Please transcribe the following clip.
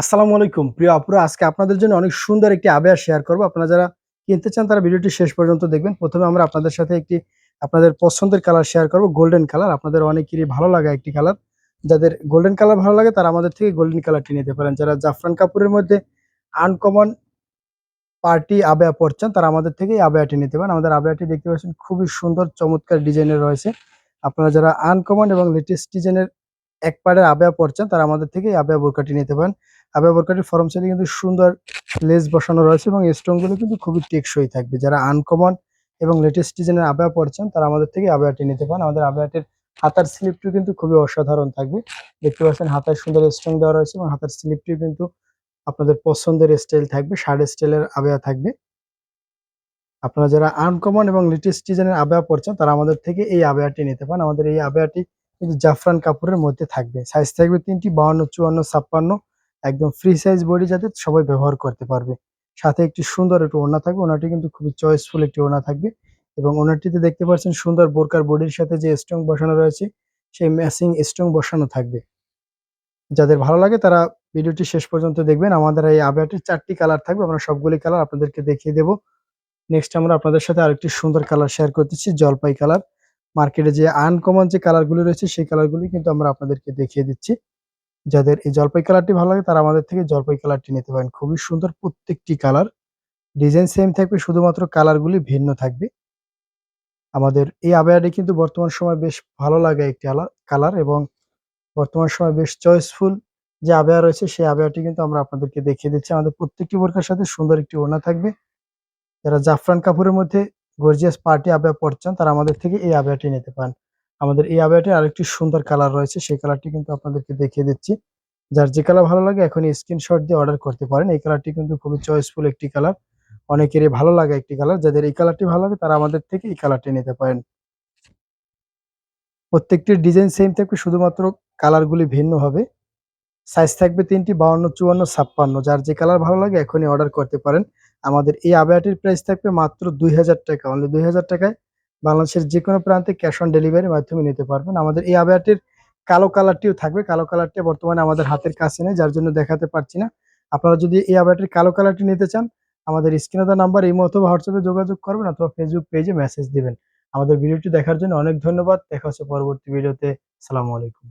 আসসালামু আলাইকুম। প্রিয় আপুরা, আজকে আপনাদের জন্য অনেক সুন্দর একটি আবেয়া শেয়ার করব। আপনারা যারা কিনতে চান, তারা ভিডিওটি শেষ পর্যন্ত দেখবেন। প্রথমে আমরা আপনাদের সাথে একটি আপনাদের পছন্দের কালার শেয়ার করব গোল্ডেন কালার আপনাদের অনেকেরই ভালো লাগা একটি কালার যাদের গোল্ডেন কালার ভালো লাগে, তারা আমাদের থেকে গোল্ডেন কালারটি নিতে পারেন। যারা জাফরান কাপুরের মধ্যে আনকমন পার্টি আবেয়া পড়ছেন তারা আমাদের থেকে আবেয়াটি নিতে পারেন। আমাদের আবেয়াটি দেখতে পাচ্ছেন, খুবই সুন্দর, চমৎকার ডিজাইনের রয়েছে। আপনারা যারা আনকমন এবং লেটেস্ট ডিজাইনের এক পাড়ের আবেয়া পড়ছেন তারা আমাদের থেকে আবেয়া বোরকাটি নিতে পারেন। আবেয়া বোরকাটির ফরম সাইডে কিন্তু সুন্দর লেস বসানো রয়েছে এবং স্টোনগুলো কিন্তু খুবই টেকসই থাকবে। যারা আনকমন এবং লেটেস্ট ডিজাইনের আবেয়া পড়ছেন তারা আমাদের থেকে আবেয়াটি নিতে পারেন। আমাদের আবেয়াটির হাতার স্লিপটিও কিন্তু খুবই অসাধারণ থাকবে। দেখতে পাচ্ছেন হাতায় সুন্দর স্টোন দেওয়া রয়েছে এবং হাতার স্লিপটিও কিন্তু আপনাদের পছন্দের স্টাইল থাকবে শার্ট স্টাইলের আবেয়া থাকবে। আপনারা যারা আনকমন এবং লেটেস্ট ডিজাইনের আবেয়া পড়ছেন তারা আমাদের থেকে এই আবেয়াটি নিতে পারেন। আমাদের এই আবেয়াটি কিন্তু জাফরান কাপড়ের মধ্যে থাকবে। সাইজ থাকবে তিনটি বাউন্ন চুয়ান্ন, ছাপ্পান্ন। একদম ফ্রি সাইজ বডি যাতে সবাই ব্যবহার করতে পারবে। সাথে একটি সুন্দর একটু ওড়না থাকবে ওনাটি কিন্তু খুবই চয়েসফুল একটি ওড়না থাকবে। এবং ওনারটিতে দেখতে পাচ্ছেন সুন্দর বোরকার বডির সাথে যে স্ট্রং বসানো রয়েছে, সেই ম্যাচিং স্ট্রং বসানো থাকবে। যাদের ভালো লাগে তারা ভিডিওটি শেষ পর্যন্ত দেখবেন। আমাদের এই আবেয়াটির চারটি কালার থাকবে, আমরা সবগুলি কালার আপনাদেরকে দেখিয়ে দেব। নেক্সট আমরা আপনাদের সাথে আরেকটি সুন্দর কালার শেয়ার করতেছি, জলপাই কালার মার্কেটে যে আনকমন যে কালারগুলি রয়েছে, সেই কালারগুলি কিন্তু আমরা আপনাদেরকে দেখিয়ে দিচ্ছি। যাদের এই জলপাই কালারটি ভালো লাগে, তারা আমাদের থেকে জলপাই কালারটি নিতে পারেন। খুবই সুন্দর প্রত্যেকটি কালার ডিজাইন সেম থাকবে, শুধুমাত্র কালারগুলি ভিন্ন থাকবে। আমাদের এই আবেয়াটি কিন্তু বর্তমান সময় বেশ ভালো লাগে একটি কালার এবং বর্তমান সময় বেশ চয়েসফুল যে আবেয়া রয়েছে, সেই আবেয়াটি কিন্তু আমরা আপনাদেরকে দেখিয়ে দিচ্ছি। আমাদের প্রত্যেকটি বোরকার সাথে সুন্দর একটি ওড়না থাকবে। যারা জাফরান কাপুরের মধ্যে গর্জিয়াস পার্টি আবেয়া পড়ছেন তারা আমাদের থেকে এই আবেয়াটি নিতে পারেন। আমাদের এই আবেয়াটির আরেকটি সুন্দর কালার রয়েছে। সেই কালারটি কিন্তু আপনাদেরকে দেখিয়ে দিচ্ছি। যার যে কালার ভালো লাগে এখনই স্ক্রিনশট দিয়ে অর্ডার করতে পারেন। এই কালারটি কিন্তু খুবই চয়েসফুল একটি কালার অনেকেরই ভালো লাগে একটি কালার যাদের এই কালারটি ভালো লাগে তারা আমাদের থেকে এই কালারটি নিতে পারেন। প্রত্যেকটির ডিজাইন সেম থাকবে, শুধুমাত্র কালারগুলি ভিন্ন হবে। সাইজ থাকবে তিনটি, বাউন্ন, চুয়ান্ন, ছাপ্পান্ন। যার যে কালার ভালো লাগে এখনই অর্ডার করতে পারেন। আমাদের এই আবেয়াটির প্রাইস থাকবে মাত্র দুই হাজার টাকা। অনলি দুই হাজার টাকায় বাংলাদেশের যে কোনো প্রান্তে ক্যাশ অন ডেলিভারির মাধ্যমে নিতে পারবেন। আমাদের এই আবেয়াটির কালো কালারটিও থাকবে। কালো কালারটি বর্তমানে আমাদের হাতের কাছে নেই, যার জন্য দেখাতে পারছি না। আপনারা যদি এই আবেয়াটির কালো কালারটি নিতে চান, আমাদের স্ক্রিনে দেওয়া নাম্বার এই মতো হোয়াটসঅ্যাপে যোগাযোগ করবেন অথবা ফেসবুক পেজে মেসেজ দিবেন। আমাদের ভিডিওটি দেখার জন্য অনেক ধন্যবাদ। দেখা হচ্ছে পরবর্তী ভিডিওতে সালামু আলাইকুম।